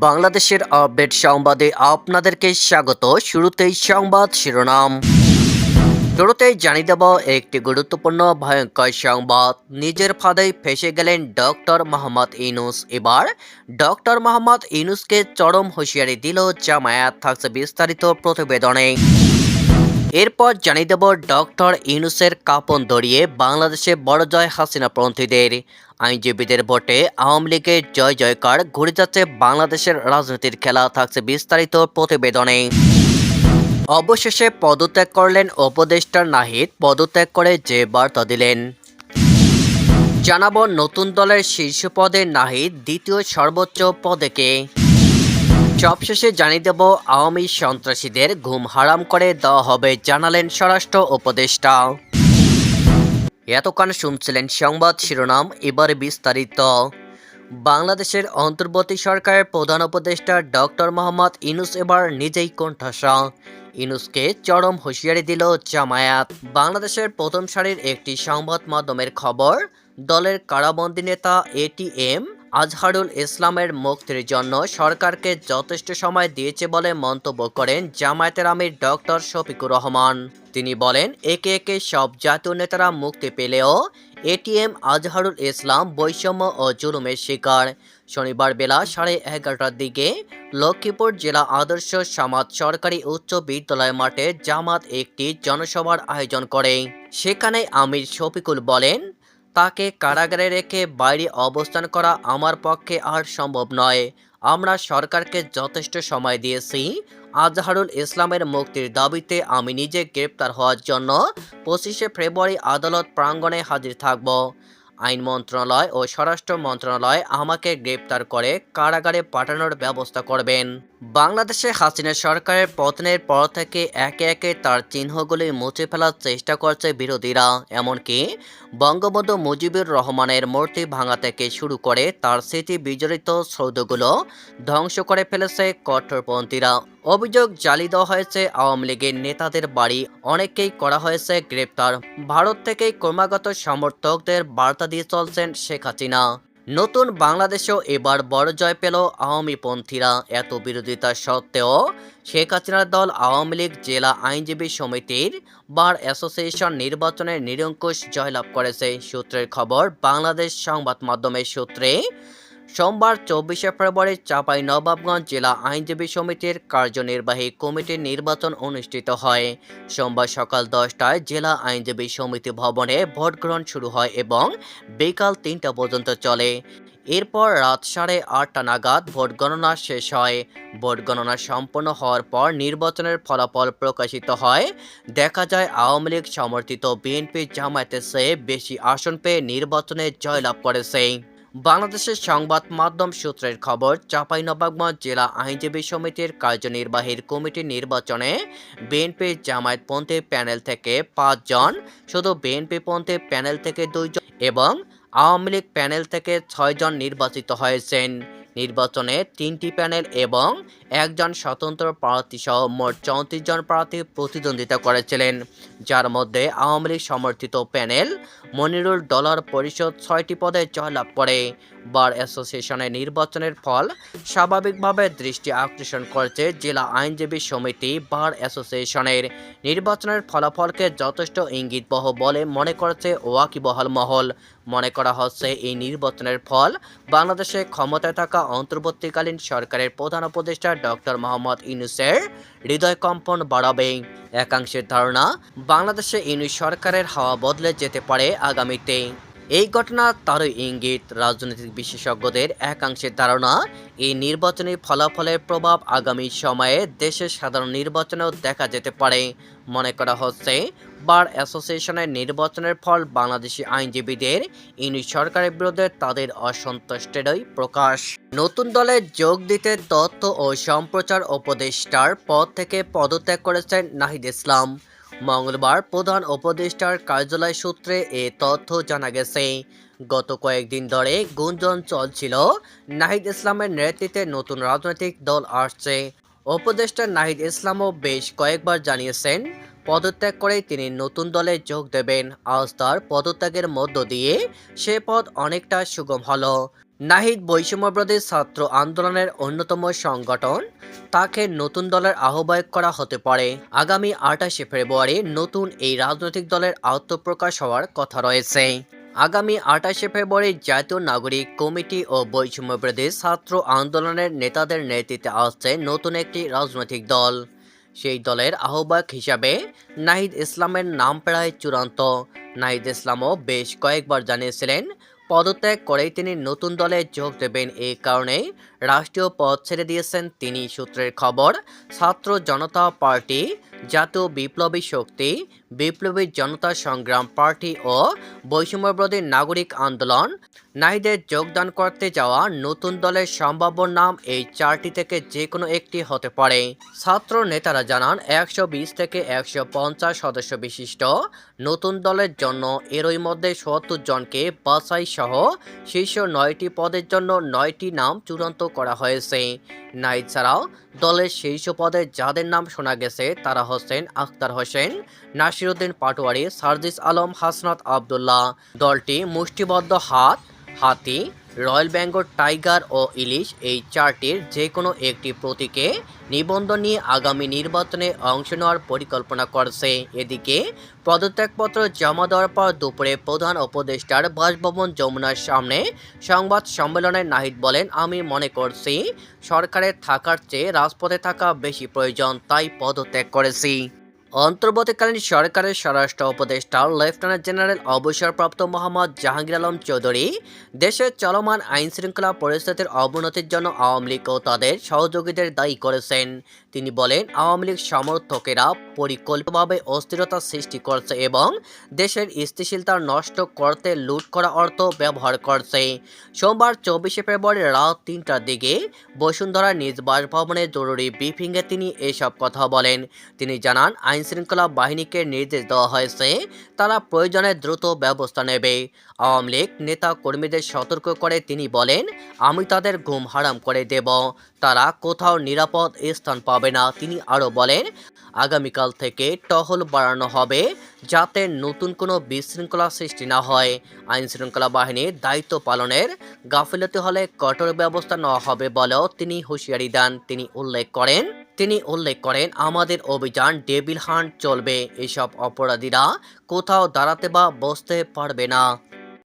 বাংলাদেশের আপডেট সংবাদে আপনাদেরকে স্বাগত। শুরুতেই সংবাদ শিরোনাম। শুরুতেই জানিয়ে দেব, একটি গুরুত্বপূর্ণ ভয়ঙ্কর সংবাদ। নিজের ফাঁদে ফেসে গেলেন ডক্টর মোহাম্মদ ইনুস এবার ডক্টর মোহাম্মদ ইনুসকে চরম হুঁশিয়ারি দিল জামায়াত। থাকছে বিস্তারিত প্রতিবেদনে। এরপর জানিয়ে দেব ডক্টর ইউনুসের কাপন দড়িয়ে বাংলাদেশে বড় জয় হাসিনা পন্থীদের। আইনজীবীদের ভোটে আওয়ামী লীগের জয় জয়কার, ঘুরে যাচ্ছে বাংলাদেশের রাজনীতির খেলা, থাকছে বিস্তারিত প্রতিবেদনে। অবশেষে পদত্যাগ করলেন উপদেষ্টা নাহিদ, পদত্যাগ করে যে বার্তা দিলেন। জানাব নতুন দলের শীর্ষ পদে নাহিদ, দ্বিতীয় সর্বোচ্চ পদে কে? সবশেষে জানিয়ে দেব, আওয়ামী সন্ত্রাসীদের ঘুম হারাম করে দেওয়া হবে, জানালেন স্বরাষ্ট্র উপদেষ্টা। এতক্ষণ শুনছিলেন সংবাদ শিরোনাম, এবার বিস্তারিত। বাংলাদেশের অন্তর্বর্তী সরকারের প্রধান উপদেষ্টা ডক্টর মোহাম্মদ ইনুস এবার নিজেই কণ্ঠাসা। ইনুসকে চরম হুঁশিয়ারি দিল জামায়াত। বাংলাদেশের প্রথম সারির একটি সংবাদ মাধ্যমের খবর, দলের কারাবন্দী নেতা এটিএম আজহারুল ইসলামের মুক্তির জন্য সরকারকে যথেষ্ট সময় দিয়েছে বলে মন্তব্য করেন জামায়াতের আমির ডক্টর শফিকুর রহমান। তিনি বলেন, একে একে সব জাতীয় নেতারা মুক্তি পেলেও এটিএম, আজহারুল ইসলাম বৈষম্য ও জুলুমের শিকার। শনিবার বেলা সাড়ে এগারোটার দিকে লক্ষ্মীপুর জেলা আদর্শ সমাজ সরকারি উচ্চ বিদ্যালয় মাঠে জামাত একটি জনসভার আয়োজন করে। সেখানে আমির শফিকুল বলেন তাকে কারাগারে রেখে বাইরে অবস্থান করা আমার পক্ষে আর সম্ভব নয়। আমরা সরকারকে যথেষ্ট সময় দিয়েছি। আজহারুল ইসলামের মুক্তির দাবিতে আমি নিজে গ্রেপ্তার হওয়ার জন্য পঁচিশে ফেব্রুয়ারি আদালত প্রাঙ্গণে হাজির থাকব। আইন মন্ত্রণালয় ও স্বরাষ্ট্র মন্ত্রণালয় আমাকে গ্রেপ্তার করে কারাগারে পাঠানোর ব্যবস্থা করবেন। বাংলাদেশে হাসিনা সরকারের পতনের পর থেকে একে একে তার চিহ্নগুলি মুছে ফেলার চেষ্টা করছে বিরোধীরা। এমনকি বঙ্গবন্ধু মুজিবুর রহমানের মূর্তি ভাঙা থেকে শুরু করে তার স্মৃতি বিজড়িত সৌধগুলো ধ্বংস করে ফেলেছে কট্টরপন্থীরা। অভিযোগ জ্বালিয়ে দেওয়া হয়েছে, আওয়ামী লীগের নেতাদের বাড়ি অনেককেই করা হয়েছে গ্রেপ্তার। ভারত থেকে ক্রমাগত সমর্থকদের বার্তা দিয়ে চলছেন শেখ হাসিনা। নতুন বাংলাদেশেও এবার বড় জয় পেল আওয়ামী পন্থীরা এত বিরোধিতা সত্ত্বেও শেখ হাসিনার দল আওয়ামী লীগ জেলা আইনজীবী সমিতির বার অ্যাসোসিয়েশন নির্বাচনে নিরঙ্কুশ জয়লাভ করেছে। সূত্রের খবর, বাংলাদেশ সংবাদ মাধ্যমের সূত্রে সোমবার চব্বিশে ফেব্রুয়ারি চাপাই নবাবগঞ্জ জেলা আইনজীবী সমিতির কার্যনির্বাহী কমিটির নির্বাচন অনুষ্ঠিত হয়। সোমবার সকাল দশটায় জেলা আইনজীবী সমিতি ভবনে ভোট গ্রহণ শুরু হয় এবং বিকাল তিনটা পর্যন্ত চলে। এরপর রাত সাড়ে আটটা নাগাদ ভোট গণনা শেষ হয়। ভোট গণনা সম্পন্ন হওয়ার পর নির্বাচনের ফলাফল প্রকাশিত হয়। দেখা যায় আওয়ামী লীগ সমর্থিত বিএনপি জামায়াতের চেয়ে বেশি আসন পেয়ে নির্বাচনে জয়লাভ করেছে। বাংলাদেশের সংবাদ মাধ্যম সূত্রের খবর, চাঁপাইনবাবগঞ্জ জেলা আইনজীবী সমিতির কার্যনির্বাহীর কমিটি নির্বাচনে বিএনপি জামায়াতপন্থী প্যানেল থেকে পাঁচজন শুধু বিএনপি পন্থী প্যানেল থেকে দুইজন এবং আওয়ামী লীগ প্যানেল থেকে ছয়জন নির্বাচিত হয়েছেন। নির্বাচনে তিনটি প্যানেল এবং একজন স্বতন্ত্র প্রার্থী সহ মোট চৌত্রিশ জন প্রার্থী প্রতিদ্বন্দ্বিতা করেছিলেন। যার মধ্যে আওয়ামী লীগ সমর্থিত প্যানেল, মনিরুল ডলার পরিষদ ছয়টি পদে জয়লাভ করে। বার অ্যাসোসিয়েশনের নির্বাচনের ফল স্বাভাবিকভাবে দৃষ্টি আকর্ষণ করেছে জেলা আইনজীবী সমিতি বার অ্যাসোসিয়েশনের। নির্বাচনের ফলাফলকে যথেষ্ট ইঙ্গিতবহ বলে মনে করেছে ওয়াকিবহাল মহল। মনে করা হচ্ছে এই নির্বাচনের ফল বাংলাদেশে ক্ষমতায় থাকা অন্তর্বর্তীকালীন সরকারের প্রধান উপদেষ্টা ডক্টর মোহাম্মদ ইউনুসের হৃদয় কম্পন বাড়াবে। একাংশের ধারণা, বাংলাদেশে ইউনুস সরকারের হাওয়া বদলে যেতে পারে আগামীতে। এই ঘটনা তারই ইঙ্গিত রাজনৈতিক বিশেষজ্ঞদের একাংশের ধারণা, এই নির্বাচনী ফলাফলের প্রভাব আগামী সময়ে দেশের সাধারণ নির্বাচনেও দেখা যেতে পারে। মনে করা হচ্ছে, বার অ্যাসোসিয়েশনের নির্বাচনের ফল বাংলাদেশি আইনজীবীদের, ইনি সরকারের বিরুদ্ধে তাদের অসন্তুষ্টেরই প্রকাশ। নতুন দলে যোগ দিতে তথ্য ও সম্প্রচার উপদেষ্টার পদ থেকে পদত্যাগ করেছেন নাহিদ ইসলাম। মঙ্গলবার প্রধান উপদেষ্টার কার্যালয় সূত্রে এ তথ্য জানা গেছে। গত কয়েকদিন ধরে গুঞ্জন চলছিল, নাহিদ ইসলামের নেতৃত্বে নতুন রাজনৈতিক দল আসছে। উপদেষ্টা নাহিদ ইসলামও বেশ কয়েকবার জানিয়েছেন, পদত্যাগ করে তিনি নতুন দলে যোগ দেবেন। আজ তার পদত্যাগের মধ্য দিয়ে সে পদ অনেকটা সুগম হলো। নাহিদ বৈষম্যবিরোধী ছাত্র আন্দোলনের অন্যতম সংগঠন, তাকে নতুন দলের আহ্বায়ক করা হতে পারে। আগামী আঠাশে ফেব্রুয়ারি নতুন এই রাজনৈতিক দলের আত্মপ্রকাশ হওয়ার কথা রয়েছে। আগামী আঠাশে ফেব্রুয়ারি জাতীয় নাগরিক কমিটি ও বৈষম্যবিরোধী ছাত্র আন্দোলনের নেতাদের নেতৃত্বে আসছে নতুন একটি রাজনৈতিক দল। সেই দলের আহ্বায়ক হিসাবে নাহিদ ইসলামের নাম প্রায় চূড়ান্ত। নাহিদ ইসলামও বেশ কয়েকবার জানিয়েছিলেন পদত্যাগ করেই তিনি নতুন দলে যোগ দেবেন এই কারণে রাষ্ট্রীয় পদ ছেড়ে দিয়েছেন তিনি সূত্রের খবর। ছাত্র জনতা পার্টি জাতীয় বিপ্লবী শক্তি বিপ্লবী জনতা সংগ্রাম পার্টি ও বৈষম্যবিরোধী নাগরিক আন্দোলন নাহিদের যোগদান করতে যাওয়া নতুন দলের সম্ভাব্য নাম এই চারটি থেকে যে কোনো একটি হতে পারে। ছাত্র নেতারা জানান, একশো বিশ থেকে একশো পঞ্চাশ সদস্য বিশিষ্ট নতুন দলের জন্য এরই মধ্যে সত্তর জনকে বাছাই সহ শীর্ষ নয়টি পদের জন্য নয়টি নাম চূড়ান্ত করা হয়েছে। নাই ছাড়াও, দলের শীর্ষ পদে যাদের নাম শোনা গেছে তারা হচ্ছেন আখতার হোসেন নাসিরুদ্দিন পাটোয়ারি, সার্জিস আলম, হাসনাত আবদুল্লাহ। দলটি মুষ্টিবদ্ধ হাত, হাতি, রয়্যাল বেঙ্গল টাইগার ও ইলিশ এই চারটির যে কোনো একটি প্রতীকে নিবন্ধন নিয়ে আগামী নির্বাচনে অংশ নেওয়ার পরিকল্পনা করছে। এদিকে পদত্যাগপত্র জমা দেওয়ার পর দুপুরে প্রধান উপদেষ্টার বাসভবন যমুনার সামনে সংবাদ সম্মেলনে নাহিদ বলেন, আমি মনে করছি সরকারের থাকার চেয়ে রাজপথে থাকা বেশি প্রয়োজন, তাই পদত্যাগ করেছি। অন্তর্বর্তীকালীন সরকারের স্বরাষ্ট্র উপদেষ্টা, লেফটেন্যান্ট জেনারেল অবসরপ্রাপ্ত মোহাম্মদ জাহাঙ্গীর আলম চৌধুরী দেশের চলমান আইন শৃঙ্খলা পরিস্থিতির অবনতির জন্য আওয়ামী লীগ ও তাদের সহযোগীদের দায়ী করেছেন। তিনি বলেন, আওয়ামী লীগ সমর্থকেরা পরিকল্পিতভাবে অস্থিরতা সৃষ্টি করছে এবং দেশের স্থিতিশীলতা নষ্ট করতে লুট করা অর্থ ব্যবহার করছে। সোমবার চব্বিশে ফেব্রুয়ারি রাত তিনটার দিকে বসুন্ধরা নিজ বাসভবনে জরুরি ব্রিফিংয়ে তিনি এসব কথা বলেন। তিনি জানান, আইন শৃঙ্খলা বাহিনীকে নির্দেশ দেওয়া হয়েছে, তারা প্রয়োজনে দ্রুত ব্যবস্থা নেবে। আওয়ামী লীগ নেতা কর্মীদের সতর্ক করে তিনি বলেন, আমি তাদের ঘুম হারাম করে দেব। তারা কোথাও নিরাপদ স্থান পাবে না। তিনি আরও বলেন, আগামীকাল থেকে টহল বাড়ানো হবে যাতে নতুন কোনো বিশৃঙ্খলা সৃষ্টি না হয়। আইন শৃঙ্খলা বাহিনীর দায়িত্ব পালনের গাফিলতি হলে কঠোর ব্যবস্থা নেওয়া হবে বলেও তিনি হুঁশিয়ারি দেন। তিনি উল্লেখ করেন তিনি উল্লেখ করেন, আমাদের অভিযান ডেবিল হান্ট চলবে, এসব অপরাধীরা কোথাও দাঁড়াতে বা বসতে পারবে না।